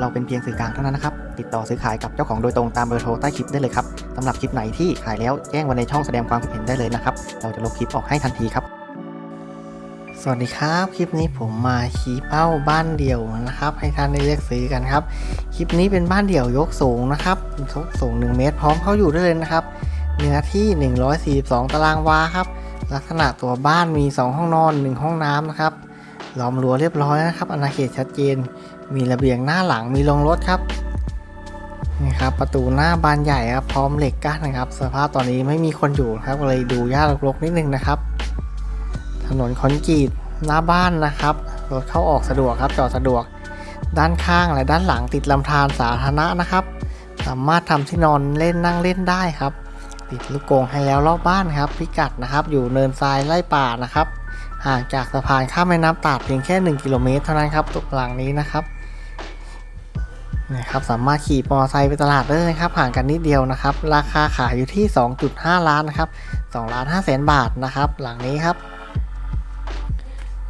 เราเป็นเพียงสื่อกลางเท่านั้นนะครับ ติดต่อซื้อขายกับเจ้าของโดยตรงตามเบอร์โทรใต้คลิปได้เลยครับสำหรับคลิปไหนที่ขายแล้วแจ้งไว้ในช่องแสดงความคิดเห็นได้เลยนะครับ เราจะลบคลิปออกให้ทันทีครับ สวัสดีครับ คลิปนี้ผมมาชี้เป้าบ้านเดี่ยวนะครับ ให้ท่านได้เลือกซื้อกันครับ คลิปนี้เป็นบ้านเดี่ยวยกสูงนะครับยกสูง 1 เมตรพร้อมเข้าอยู่ได้เลยนะครับ เนื้อที่ 142 ตารางวาครับ ลักษณะตัวบ้านมี 2 ห้องนอน 1 ห้องน้ำนะครับ ล้อมรั้วเรียบร้อยนะครับอาณาเขตชัดเจน มีระเบียงหน้าหลังมีโรงรถครับนี่ครับประตูหน้าบานใหญ่ครับพร้อมเหล็กกั้นนะครับ สภาพตอนนี้ไม่มีคนอยู่ครับเลยดูยากรกๆนิดนึงนะครับ ถนนคอนกรีตหน้าบ้านนะครับรถเข้าออกสะดวกครับจอดสะดวก ด้านข้างและด้านหลังติดลำธารสาธารณะนะครับ สามารถทำที่นอนเล่นนั่งเล่นได้ครับ ติดลูกกงให้แล้วรอบบ้านครับ พิกัดนะครับ อยู่เนินทรายไล่ป่านะครับ ห่างจากสะพานข้ามแม่น้ำตาดเพียงแค่ 1 กิโลเมตรเท่านั้นครับตกหลังนี้นะครับนะครับสามารถขี่มอเตอร์ไซค์ไปตลาดได้เลยครับห่างกันนิดเดียวนะครับ ราคาขายอยู่ที่ 2.5 ล้านนะครับ2ล้าน5แสนบาทนะครับ หลังนี้ครับ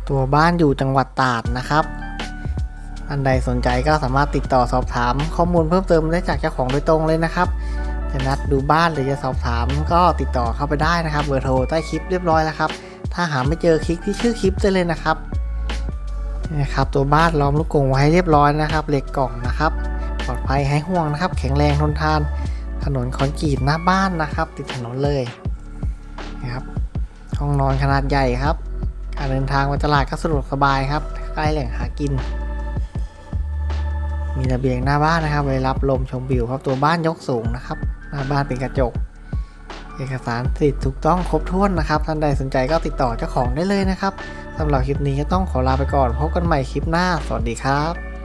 ตัวบ้านอยู่จังหวัดตราดนะครับ อันใดสนใจก็สามารถติดต่อสอบถาม ข้อมูลเพิ่มเติมได้จากเจ้าของโดยตรงเลยนะครับจะนัดดูบ้านหรือจะสอบถามก็ติดต่อเข้าไปได้นะครับ เบอร์โทรใต้คลิปเรียบร้อยแล้วครับ ถ้าหาไม่เจอคลิกที่ชื่อคลิปได้เลยนะครับนี่นะครับตัวบ้านล้อมลูกกงไว้เรียบร้อยนะครับเหล็กกล่องนะครับ ปลอดภัยให้ห่วงนะครับ แข็งแรงทนทาน ถนนคอนกรีตหน้าบ้านนะครับ ติดถนนเลยนะครับห้องนอนขนาดใหญ่ครับ การเดินทางไปตลาดก็สะดวกสบายครับใกล้แหล่งหากิน มีระเบียงหน้าบ้านนะครับไว้รับลมชมวิวครับตัวบ้านยกสูงนะครับ หน้าบ้านเป็นกระจก เอกสารสิทธิ์ถูกต้องครบถ้วนนะครับ ท่านใดสนใจก็ติดต่อเจ้าของได้เลยนะครับสำหรับคลิปนี้ก็ต้องขอลาไปก่อนพบกันใหม่คลิปหน้า สวัสดีครับ